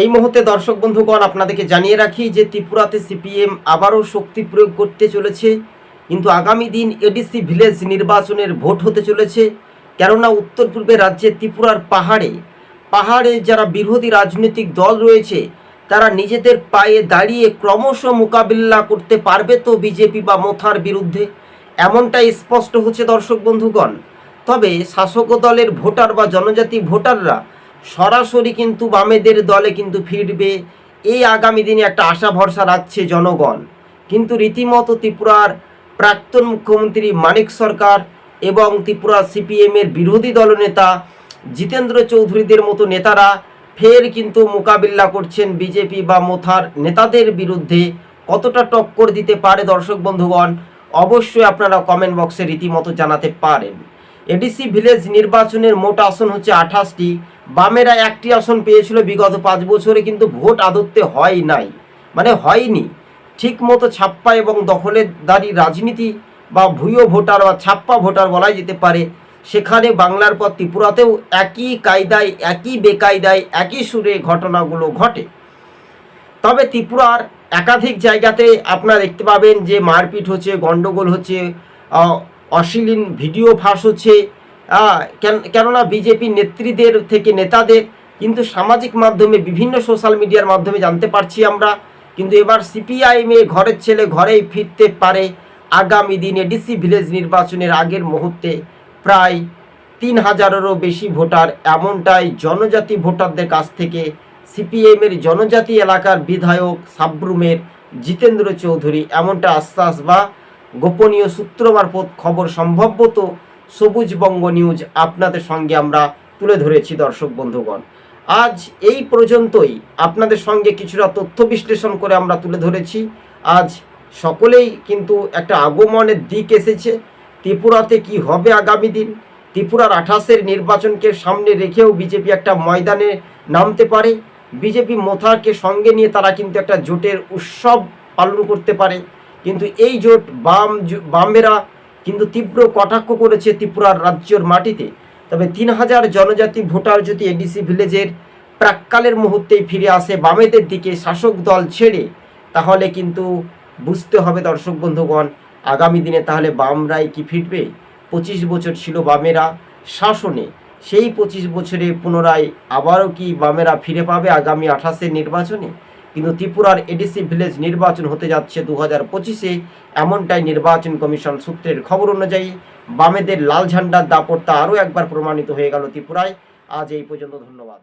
এই মুহূর্তে দর্শক বন্ধুগণ, আপনাদেরকে জানিয়ে রাখি যে ত্রিপুরাতে সিপিএম আবারও শক্তি প্রয়োগ করতে চলেছে। কিন্তু আগামী দিন এডিসি ভিলেজ নির্বাচনের ভোট হতে চলেছে। কেননা উত্তর পূর্বে রাজ্যের ত্রিপুরার পাহাড়ে পাহাড়ে যারা বিরোধী রাজনৈতিক দল রয়েছে, তারা নিজেদের পায়ে দাঁড়িয়ে ক্রমশ মোকাবিলা করতে পারবে তো বিজেপি বা মোথার বিরুদ্ধে। এমনটাই স্পষ্ট হচ্ছে দর্শক বন্ধুগণ। তবে শাসক দলের ভোটার বা জনজাতি ভোটাররা সরাসরি কিন্তু বামেদের দলে কিন্তু ফিরবে। এই আগামী দিনে একটা আশা ভরসা রাখছে জনগণ। কিন্তু রীতিমতো ত্রিপুরার প্রাক্তন মুখ্যমন্ত্রী মানিক সরকার এবং ত্রিপুরা সিপিএমের বিরোধী দলনেতা জিতেন্দ্র চৌধুরীদের মতো নেতারা ফের কিন্তু মোকাবিলা করছেন বিজেপি বা মোথার নেতাদের বিরুদ্ধে। কতটা টক্কর দিতে পারে দর্শক বন্ধুগণ, অবশ্যই আপনারা কমেন্ট বক্সে রীতিমতো জানাতে পারেন। এডিসি ভিলেজ নির্বাচনের মোট আসন হচ্ছে আঠাশটি। বামেরা একটি আসন পেয়েছিল বিগত পাঁচ বছরে, কিন্তু ভোট আদত্তে হয় নাই। মানে হয়নি। ঠিক মতো ছাপ্পা এবং দখলেদারি রাজনীতি বা ভুয়ো ভোটার বা ছাপ্পা ভোটার বলাই যেতে পারে। সেখানে বাংলার পর ত্রিপুরাতেও একই কায়দায়, একই বেকায়দায়, একই সুরে ঘটনাগুলো ঘটে। তবে ত্রিপুরার একাধিক জায়গাতে আপনারা দেখতে পাবেন যে মারপিট হচ্ছে, গন্ডগোল হচ্ছে অশ্লীল ভিডিও ফাঁস হচ্ছে কেননা বিজেপি নেত্রীদের থেকে নেতাদের কিন্তু সামাজিক মাধ্যমে, বিভিন্ন সোশ্যাল মিডিয়ার মাধ্যমে জানতে পারছি আমরা। কিন্তু এবার সিপিআইএমে ঘরের ছেলে ঘরেই ফিরতে পারে। আগামী দিনে ডিসি ভিলেজ নির্বাচনের আগের মুহূর্তে প্রায় তিন হাজারেরও বেশি ভোটার, এমনটাই জনজাতি ভোটারদের কাছ থেকে। সিপিএমের জনজাতি এলাকার বিধায়ক সাবরুমের জিতেন্দ্র চৌধুরী, এমনটা আশ্বাস বা গোপনীয় সূত্র মারফত খবর সম্ভবত সবুজ বঙ্গ নিউজ আপনাদের সঙ্গে আমরা তুলে ধরেছি, দর্শক বন্ধুগণ। আজ এই পর্যন্তই। আপনাদের সঙ্গে কিছুটা তথ্য বিশ্লেষণ করে আমরা তুলে ধরেছি। আজ সকলেই কিন্তু একটা আগমনের দিক এসেছে। ত্রিপুরাতে কি হবে আগামী দিন? ত্রিপুরার আঠাশের নির্বাচনকে সামনে রেখেও বিজেপি একটা ময়দানে নামতে পারে। বিজেপি মোথাকে সঙ্গে নিয়ে তারা কিন্তু একটা জোটের উৎসব পালন করতে পারে। কিন্তু এই জোট বাম বামেরা কিন্তু তীব্র কটাক্ষ করেছে ত্রিপুরার রাজ্যের মাটিতে। তবে তিন হাজার জনজাতি ভোটার যদি এডিসি ভিলেজের প্রাককালের মুহূর্তেই ফিরে আসে বামেদের দিকে শাসক দল ছেড়ে, তাহলে কিন্তু বুঝতে হবে দর্শক বন্ধুগণ, আগামী দিনে তাহলে বামরাই কি ফিরবে? পঁচিশ বছর ছিল বামেরা শাসনে, সেই পঁচিশ বছরে পুনরায় আবারও কি বামেরা ফিরে পাবে আগামী আঠাশের নির্বাচনে? কিন্তু ত্রিপুরার এডিসি ভিলেজ নির্বাচন হতে যাচ্ছে দু হাজার পঁচিশে। এমনটাই নির্বাচন কমিশন সূত্রের খবর অনুযায়ী বামেদের লাল ঝান্ডার দাপটটা আরও একবার প্রমাণিত হয়ে গেল ত্রিপুরায়। আজ এই পর্যন্ত ধন্যবাদ।